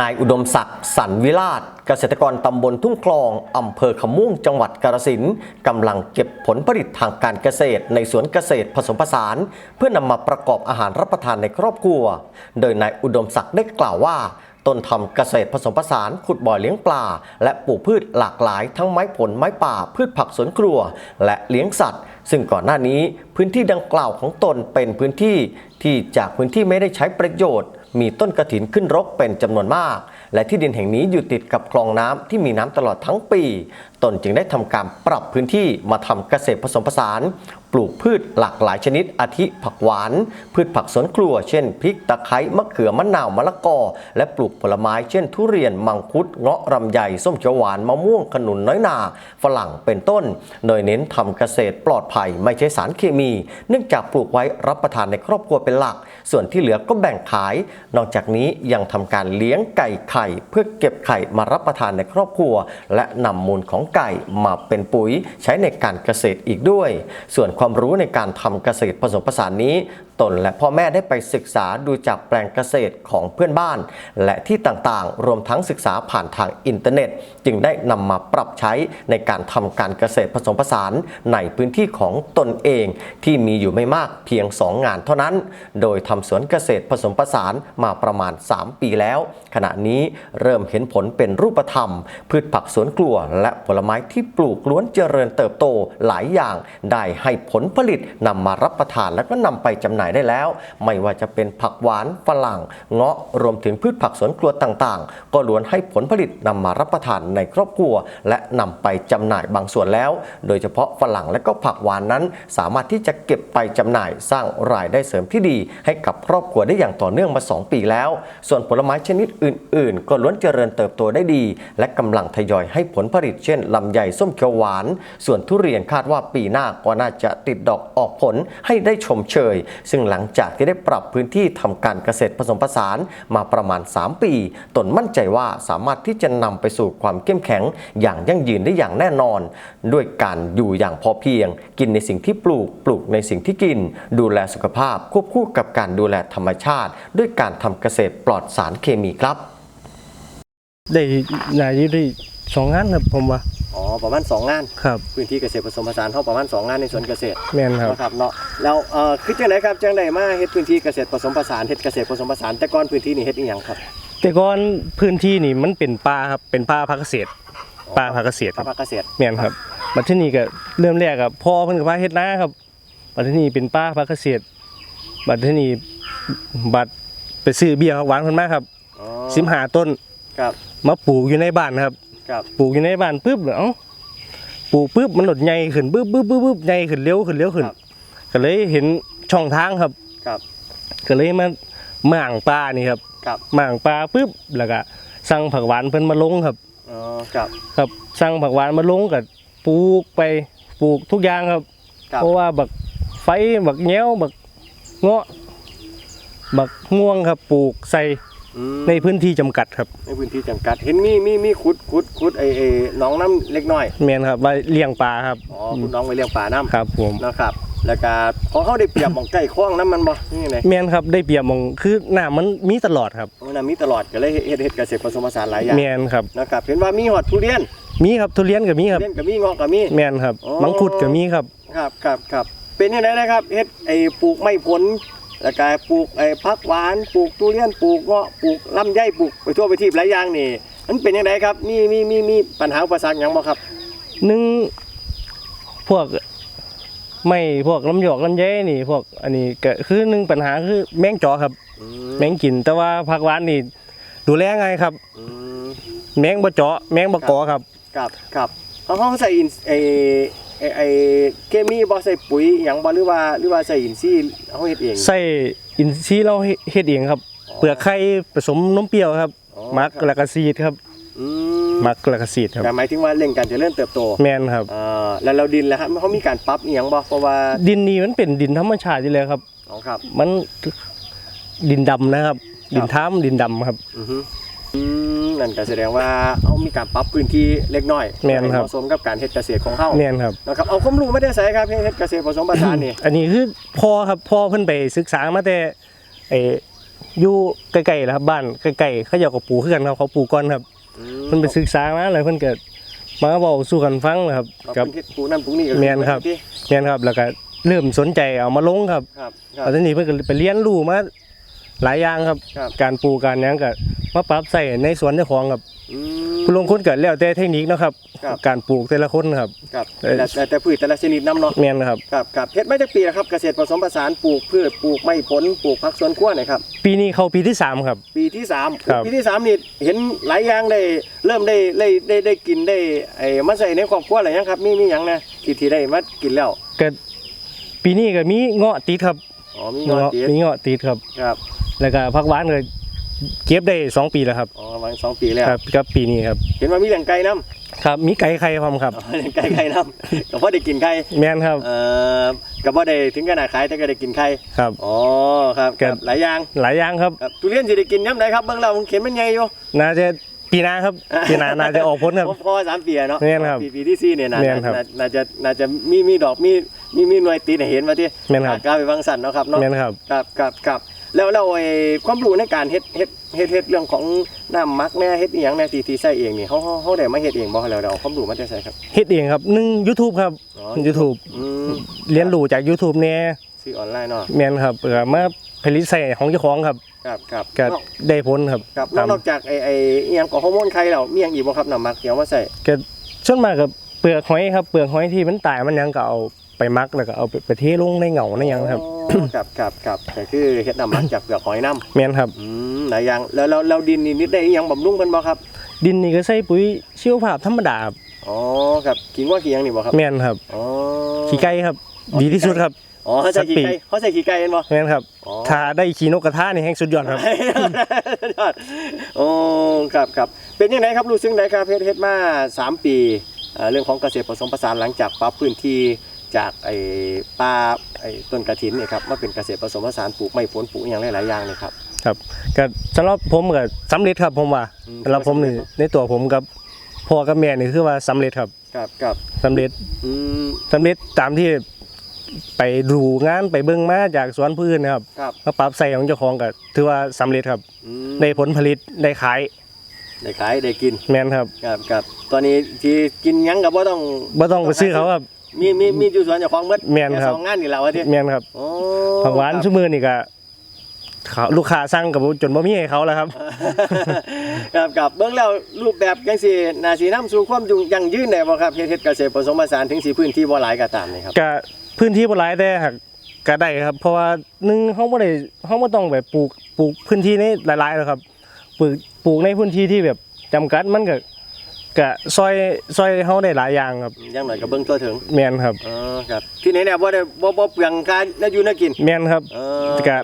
นายอุดมศักดิ์สันวิราชเกษตรกรตำบลทุ่งคลองอำเภอขะม่งจังหวัดกาฬสินธุ์กำลังเก็บผลผลิตทางการเกษตร ในสวนเกษตรผสมผสาน เพื่อนำมาประกอบอาหารรับประทานในครอบครัว โดยนายอุดมศักดิ์ได้กล่าวว่าตนทำเกษตรผสมผสานขุดบ่อเลี้ยงปลา และปลูกพืชหลากหลาย ทั้งไม้ผลไม้ป่าพืชผักสวนครัว และเลี้ยงสัตว์ ซึ่งก่อนหน้านี้พื้นที่ดังกล่าวของตนเป็นพื้นที่ที่จากพื้นที่ไม่ได้ใช้ประโยชน์ มีต้นกระถินขึ้นรกเป็นจำนวนมาก และที่ดินแห่งนี้อยู่ติดกับคลองน้ำที่มีน้ำตลอดทั้งปีตนจึงได้ทำการปรับพื้นที่มาทำเกษตรผสมผสาน ปลูกพืชหลากหลายชนิด อาทิผักหวาน พืชผักสวนครัว เช่นพริกตะไคร้มะเขือมะนาวมะละกอ และปลูกผลไม้เช่น ทุเรียนมังคุดเงาะลำไยส้มเขียวหวานมะม่วงขนุนน้อยนา ฝรั่งเป็นต้น โดยเน้นทำเกษตรปลอดภัยไม่ใช้สารเคมี เนื่องจากปลูกไว้รับประทานในครอบครัวเป็นหลัก ส่วนที่เหลือก็แบ่งขาย นอกจากนี้ยังทำการเลี้ยงไก่ไข่ เพื่อเก็บไข่มารับประทานในครอบครัว และนำมูลของไก่มาเป็นปุ๋ยใช้ในการเกษตรอีกด้วย ส่วนความรู้ในการทำเกษตรผสมผสานนี้ตนและพ่อแม่ได้ไปศึกษาดูจากแปลงเกษตรของเพื่อนบ้าน และที่ต่างๆ รวมทั้งศึกษาผ่านทางอินเทอร์เน็ต จึงได้นำมาปรับใช้ในการทำการเกษตรผสมผสานในพื้นที่ของตนเอง ที่มีอยู่ไม่มากเพียง 2 งานเท่านั้น โดยทำสวนเกษตรผสมผสานมาประมาณ 3 ปีแล้ว ขณะนี้เริ่มเห็นผลเป็นรูปธรรม พืชผักสวนครัว และผลไม้ที่ปลูกล้วนเจริญเติบโตหลายอย่าง ได้ให้ผลผลิตนำมารับประทานและก็นำไปจำหน่ายได้แล้ว ไม่ว่าจะเป็นผักหวานฝรั่ง เงาะรวมถึงพืชผักสวนครัวต่างๆ ก็ล้วนให้ผลผลิตนำมารับประทานในครอบครัว และนำไปจำหน่ายบางส่วนแล้ว โดยเฉพาะฝรั่งและก็ผักหวานนั้น สามารถที่จะเก็บไปจำหน่ายสร้างรายได้เสริมที่ดี ให้กับครอบครัวได้อย่างต่อเนื่องมา 2 ปีแล้ว ส่วนผลไม้ชนิดอื่น ๆ ก็ล้วนเจริญเติบโตได้ดี และกำลังทยอยให้ผลผลิตเช่นลำไยส้มเขียวหวาน ส่วนทุเรียนคาดว่าปีหน้าก็น่าจะติดดอกออกผลให้ได้ชมเชยซึ่งหลังจากที่ได้ปรับพื้นที่ทำการเกษตรผสมผสานมาประมาณ 3 ปี ตนมั่นใจว่าสามารถที่จะนำไปสู่ความเข้มแข็ง อย่างยั่งยืนได้อย่างแน่นอน ด้วยการอยู่อย่างพอเพียง กินในสิ่งที่ปลูกปลูกในสิ่งที่กิน ดูแลสุขภาพ ควบคู่กับการดูแลธรรมชาติ ด้วยการทำเกษตรปลอดสารเคมีครับ ได้นายได้สองงานครับผมว่าอ๋อประมาณ2งาน ครับ พื้นที่เกษตรผสมผสานเท่าประมาณ2งานในสวนเกษตรแม่นครับนะครับเนาะ แล้วเอ่อคือจังไดครับจังไดมาเฮ็ดพื้นที่เกษตรผสมผสานเฮ็ดเกษตรผสมผสานแต่ก่อนพื้นที่นี่เฮ็ดอีหยังครับแต่ก่อนพื้นที่นี่มันเป็นป่าครับเป็นป่าพักเกษตรป่าพักเกษตรคภารับคเกษตรแม่นครับบัดที่นี่ก็เริ่มแรกกับพ่อเพิ่นก็พาเฮ็ดนาครับบัดที่นี่เป็นป่าพักเกษตรบัดที่นี่บัดไปซื้อเบี้ยหวานเพิ่นมาครับอ๋อ15ต้นครับมาปลูกอยู่ในบ้านครับ ครับปลูกอยู่ในบ้านปุ๊บเอ้าปลูกปุ๊บมันหลดใหญ่ขึ้นปุ๊บปุ๊บปุ๊บปุ๊บใหญ่ขึ้นเร็วขึ้นเร็วขึ้น ก็เลยเห็นช่องทางครับครับก็เลยมาหม่างปลานี่ครับครับหม่างปลาปุ๊บแล้วก็สั่งผักหวานเพิ่นมาลงครับอ๋อครับครับสั่งผักหวานมาลงกับปลูกไปปลูกทุกอย่างครับครับเพราะว่าบักไฟบักแง้วบักเงาะบักม่วงครับปลูกใส่อืมในพื้นที่จำกัดครับ ในพื้นที่จำกัด เห็นมีมีมีขุดขุดขุดไอ้ไอ้หนองน้ำเล็กน้อยแมนครับไว้เลี้ยงปลาครับอ๋อคุณน้องไว้เลี้ยงปลาน้ำครับผมนะครับ แล้วก็ของเขาได้เปรียบหมองใกล้คลองน้ำมันบ่นี่ไงแมนครับได้เปรียบหมองคือน้ำมันมีตลอดครับมันนะมีตลอดก็เลยเฮ็ดเฮ็ดเกษตรผสมผสานหลายอย่างแมนครับนะครับเห็นว่ามีหอดทุเรียนมีครับทุเรียนก็มีครับทุเรียนก็มีเงาะก็มีแมนครับอ๋อมังคุดก็มีครับครับครับครับเป็นยังไงนะครับเฮ็ดไอ้ปลูกไม้ผลแล้วก็ปลูกไอ้ผักหวานปลูกทุเรียนปลูกเงาะปลูกลำไยปลูกไปทั่วไปทีหลายอย่างนี่มันเป็นยังไงครับมีมีมีมีปัญหาอุปสรรคหยังบ่ครับหนึ่งพวก ไม่พวกลำหยอกลำไยนี่ พวกอันนี้ก็คือหนึ่งปัญหาคือแมงจอครับ อืมแมงกิน แต่ว่าผักหวานนี่ดูแลง่ายครับ อืมแมงบ่เจาะแมงบ่กอครับ ครับครับเขาเขาใส่อินไอ้ไอ้ไอ้เคมีบ่ใส่ปุ๋ยหยังบ่หรือว่าหรือว่าใส่อินทรีย์เฮาเฮ็ดเอง ใส่อินทรีย์เราเฮ็ดเองครับ เปลือกไข่ผสมนมเปรี้ยวครับอ๋อมักครับ แล้วก็ซีดครับ อืม มักแล้วก็ซีดครับแต่หมายถึงว่าเร่งการเจริญเติบโตแมนครับอ่าแล้วเราดินแล้วครับเขามีการปรับอีหยังบ่เพราะว่าดินนี้มันเป็นดินธรรมชาติอยู่แล้วครับอ๋อครับ มันดินดำนะครับ ดินท้ามดินดำครับ อือฮึอืมนั่นก็แสดงว่าเขามีการปรับพื้นที่เล็กน้อยแม่นครับ ให้เหมาะสมกับการเฮ็ดเกษตรของเฮาแมนครับ นะครับเอาความรู้มาได้ใส่ครับเฮ็ดเกษตรผสมผสานนี่ อันนี้คือพ่อครับพ่อเพิ่นไปศึกษามาแต่ไอ้อยู่ใกล้ๆนะครับบ้านใกล้ๆเขาเจ้าก็ปลูกคือกันครับเขาปลูกก่อนครับ เพิ่นไปศึกษามาแล้วเพิ่นก็มาเว้าสู่กันฟังนะครับกักับบปลูกนั่นปลูกนี่ก็แม่นครับแม่นครับ แล้วก็เริ่มสนใจเอามาลงครับครับครัตบ อนนี้เพิ่นก็ไปเรียนรู้มาหลายอย่างครับ ครับ การปลูกการหยังก็มาปรับใส่ในสวนเจ้าของครับ อืม ผู้ลงคนก็แล้วแต่เทคนิคเนาะครับ ครับ การปลูกแต่ละคนครับ ครับเอ่อ แต่แต่แต่พืชแต่ละชนิดน้ำเนาะแม่นครับ ครับครับเฮ็ดมาจากปีนะครับเกษตรผสมผสานปลูกพืชปลูกไม้ผลปลูกผักสวนครัวหนะครับ ปีนี้เข้าปีที่สามครับ ปีที่สามครับ ปีที่สามนี่เห็นหลายอย่างได้เริ่มได้ได้ได้ได้กินได้ไอ้มาใส่ในครอบครัวอะไรยังครับมีมีหยังนะที่ที่ได้มากินแล้วก็ปีนี้ก็มีเงาะติดครับอ๋อมีเงาะเงาะตีมีเงาะติดครับ ครับ แล้วก็ผักหวานก็ เก็บได้สองปีแล้วครับอ๋อประมาณสองปีแล้วครับกับปีนี้ครับ เห็นว่ามีเลี้ยงไก่น้ำครับมีไก่ไข่พร้อมครับอ๋อเลี้ยงไก่ไก่น้ำก็พอได้กินไก่แม่นครับเอ่อก็พอได้ถึงขนาดขายแต่ก็ได้กินไข่ครับอ๋อครับครับครับหลายอย่างหลายอย่างครับครับทุเรียนสิได้กินย้ำไหนครับเบิ่งแล้วมันเขียนมันใหญ่อยู่น่าจะปีหน้าครับปีหน้าน่าจะออกผลครับพอสามปีอะเนาะแม่นครับปีปีที่สี่เนี่ยน่าแม่นครับน่าน่าจะน่าจะมีมีดอกมีมีมีหน่วยตีนให้เห็นมาที่แม่นครับกล้าไปฟังสันเนาะครับเนาะแม่นครับครับครับครับ แล้วแล้วไอ้ความรู้ในการเฮ็ดเฮ็ดเฮ็ดเฮ็ดเรื่องของน้ำหมักแน่เฮ็ดอีหยังแน่ที่ที่ใส่เองนี่เฮาเฮาเฮาได้มาเฮ็ดเองบ่แล้วเราเอาความรู้มาได้ใส่ครับ เฮ็ดเองครับหนึ่ง YouTube ครับ อ๋อ YouTube อืมเรียนรู้จาก YouTube เนี่ยซื้อออนไลน์เนาะแม่นครับก็มาผลิตใส่ของเจ้าของครับครับครับก็นอกได้ผลครับครับนตาอกมนอกจากไอ้ไอ้อีหยังของฮอร์โมนไข่แล้วมีหยังอีกบ่ครับน้ำหมักที่เอามาใส่ก็ส่วนมากกับเปลือกหอยครับเปลือกหอยที่มันตายมันหยังก็เอา ไปมักแล้วก็เอาไปไปเทลงในเหงาในหยังครับ อ๋อครับครับครับก็คือเฮ็ดน้ำหมักจากเปลือกหอยน้ำแม่นครับ อืมหลายอย่างแล้วแล้วแล้วดินนี่นิดได้อีหยังบำรุงมันบ่ครับดินนี่ก็ใส่ปุ๋ยชีวภาพธรรมดาครับอ๋อครับขิงว่าขี้หยังนี่บ่ครับแม่นครับ อ๋อขี้ไก่ครับอ๋อดีที่สุดครับ อ๋อเขาใส่ขี้สักปีไก่เขาใส่ขี้ไก่เห็นบ่แม่นครับ อ๋อ ถ้าได้ขี้นกกระทานี่แห้งสุดยอดครับโอ้ครับครับเป็นยังไงครับรู้สึกไงครับเฮ็ดเฮ็ดมาสามปีเอ่อเรื่องของเกษตรผสมผสานหลังจากปรับพื้นที่ จากไอ้ป่าไอ้ต้นกระถินเนี่ยครับมาเป็นเกษตรผสมผสานปลูกไม้ผลปลูกอหย่างหลายๆอย่างเลยครับ ครับก็สำหรับผมก็สำเร็จครับผมว่าอืม สำหรับผมนี่ในตัวผมกับพ่อกับแม่นี่คือว่าสำเร็จครับครับครับสำเร็จอืมสำเร็จตามที่ไปดูงานไปเบิ่งมาจากสวนพืชนะครับครับมาปรับใส่ของเจ้าของก็ถือว่าสำเร็จครับอืมได้ผลผลิตได้ขายได้ขายได้กินแม่นครับครับครับตอนนี้ที่กินหยังก็บ่ต้องบ่ต้องไปซื้อเขาครับ มีมีมีอยู่สวนเจ้าของเบิดแม่นครับแสองงานนี่แหละว่าที่แม่นครับโอ้ผักหวานครับ ชั่วมือนี่ก็เขาลูกค้าสั่งกับจนบ่มีให้เขาแล้วครับ ครับครับเบื้องแล้วรูปแบบจังซี่น่าสินำสู่ความยุ่งยั่งยืนได้บ่ครับเฮ็ดเฮ็ดเกษตรผสมผสานถึงสิพื้นที่บ่หลายก็ตามนี่ครับ ก็พื้นที่บ่หลายแต่หากก็ได้ครับ เพราะว่าหนึ่งเฮาบ่ได้เฮาบ่ต้องแบบปลูกปลูกพื้นที่นี้หลายๆหรอกครับปลูกปลูกในพื้นที่ที่แบบจำกัดมันก็ ก็ซอยซอยเฮาได้หลายอย่างครับอย่างหน่อยก็เบิ่งทั่วถึงแม่นครับอ๋อครับ ที่ไหนเนี่ยบ่ได้บ่บ่เปลืองค่าเนื้ออยู่เนื้อกินแม่นครับเออก็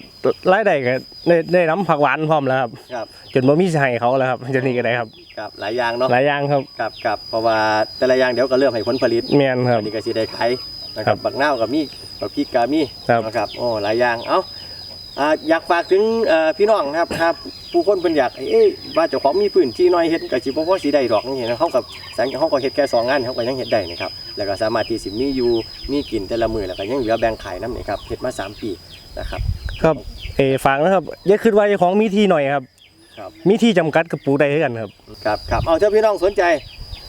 รายได้ก็ได้ได้น้ำผักหวานพร้อมแล้วครับครับ จนบ่มีสิให้เขาแล้วครับจะนี่ก็ได้ครับครับหลายอย่างเนาะหลายอย่างครับครับครับเพราะว่าแต่ละอย่างเดี๋ยวก็เริ่มให้ผลผลิตแม่นครับอันนี้ก็สิได้ขายนะคครัรับบบักนาวก็มีบักพริกก็มีครับนะครับโอ้หลายอย่างเอ้า อ่าอยากฝากถึงเอ่อพี่น้องนะครับครับผู้คนเพิ่นอยากให้เอ้ยว่าเจ้าของมีพื้นที่น้อยเฮ็ดก็สิบ่พอสิได้ดอกนี่นะเฮากับสังเฮาก็เฮ็ดแค่สองงานเฮาก็ยังเฮ็ดได้นะครับแล้วก็สามารถที่สิมีอยู่มีกินแต่ละมื้อแล้วก็ยังเหลือแบ่งขายนำนี่ครับเฮ็ดมาสามปีนะครับ ครับเออฝากนะครับอย่าคิดว่าเจ้าของมีที่หน่อยครับ ครับ มีที่จำกัดกับปลูกได้คือกันครับ ครับครับเอาถ้าพี่น้องสนใจ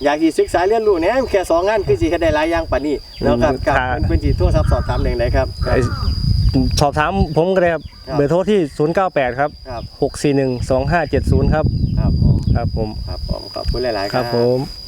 อยากสิศึกษาเรียนรู้เนี่ยแค่สองงานคือสิเฮ็ดได้หลายอย่างปานนี้เนาะครับครับค่ะเพิ่นสิโทรศัพท์สอบถามได้ไหนครับครับไอ้ สอบถามผมก็ได้ครับครับเบอร์โทรที่ 098 ครับ ครับ 641 2570 ครับ ครับผมครับผม ครับผมขอบคุณหลาย ๆครับผม